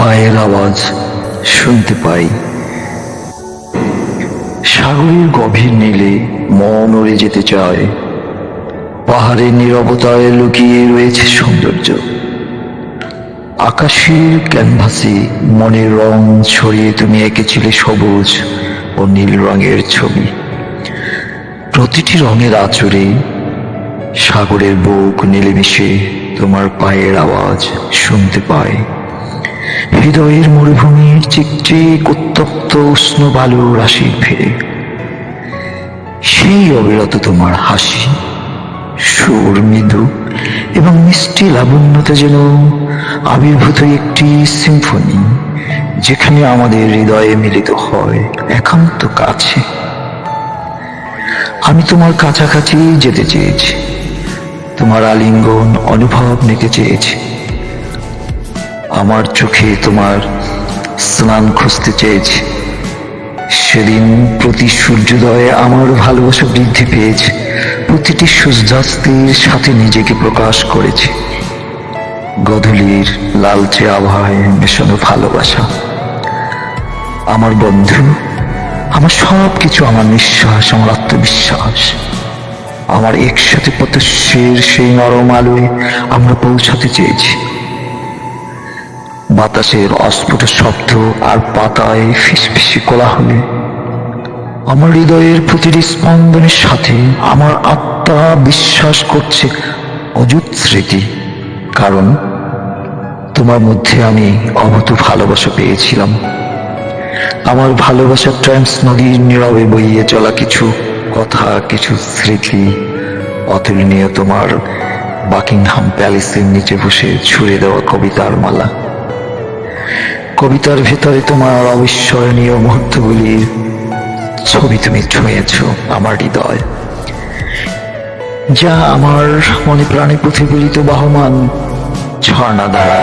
পায়ের আওয়াজ শুনতে পাই। সাগরের গভীর নীলে মন উড়ে যেতে চায়। পাহাড়ের নীরবতায় লুকিয়ে রয়েছে সৌন্দর্য। আকাশের ক্যানভাসে মনের রং ছড়িয়ে তুমি এঁকেছিলে সবুজ ও নীল রঙের ছবি। প্রতিটি রঙের আচরে সাগরের বুক নীলেমিশে তোমার পায়ের আওয়াজ শুনতে পায়। হৃদয়ের মরুভূমির চিকচিক উত্তপ্ত উষ্ণ বালু রাশি ফিরে। সেই অবিরত তোমার হাসি, সুর, মৃদু এবং মিষ্টি লাবণ্যতা যেন আবির্ভূত একটি সিম্ফনি, যেখানে আমাদের হৃদয়ে মিলিত হয় একান্ত কাছে। আমি তোমার কাছাকাছি যেতে চেয়েছি। তোমার আলিঙ্গন, অনুভব নিতে চেয়েছি। আমার চোখে তোমার স্নান খুঁজতে চেয়েছি। সেদিন প্রতি সূর্যোদয়ে আমার ভালোবাসা বৃদ্ধি পেয়েছে। প্রতিটি সূর্যাস্তের সাথে নিজেকে প্রকাশ করেছে। গধূলির লালচে আবহাওয়ায় মেশানো ভালোবাসা। আমার বন্ধু, আমার সব কিছু আমার নিঃশ্বাস, আমার আত্মবিশ্বাস। আমার একসাথে প্রত্যের সেই নরম আলোয় আমরা পৌঁছাতে চেয়েছি। বাতাসের অস্ফুট শব্দ আর পাতায় ফিসফিসি কোলাহলে। আমার হৃদয়ের প্রতিটি স্পন্দনের সাথে আমার আত্মা বিশ্বাস করছে অযুত স্মৃতি, কারণ তোমার মধ্যে আমি অভূত ভালোবাসা পেয়েছিলাম। আমার ভালোবাসার ট্রান্স নদীর নীরবে বইয়ে চলা কিছু কথা, কিছু স্মৃতি অতুলনীয় তোমার বাকিংহাম প্যালেসের নিচে বসে ছুড়ে দেওয়া কবিতার মালা। কবিতার ভেতরে তোমার অবিস্মরণীয় মুহূর্তগুলির ছবি তুমি ছুঁয়েছ আমার হৃদয়। যা আমার মনে প্রাণে প্রতিফলিত বাহমান ঝর্ণা দ্বারা।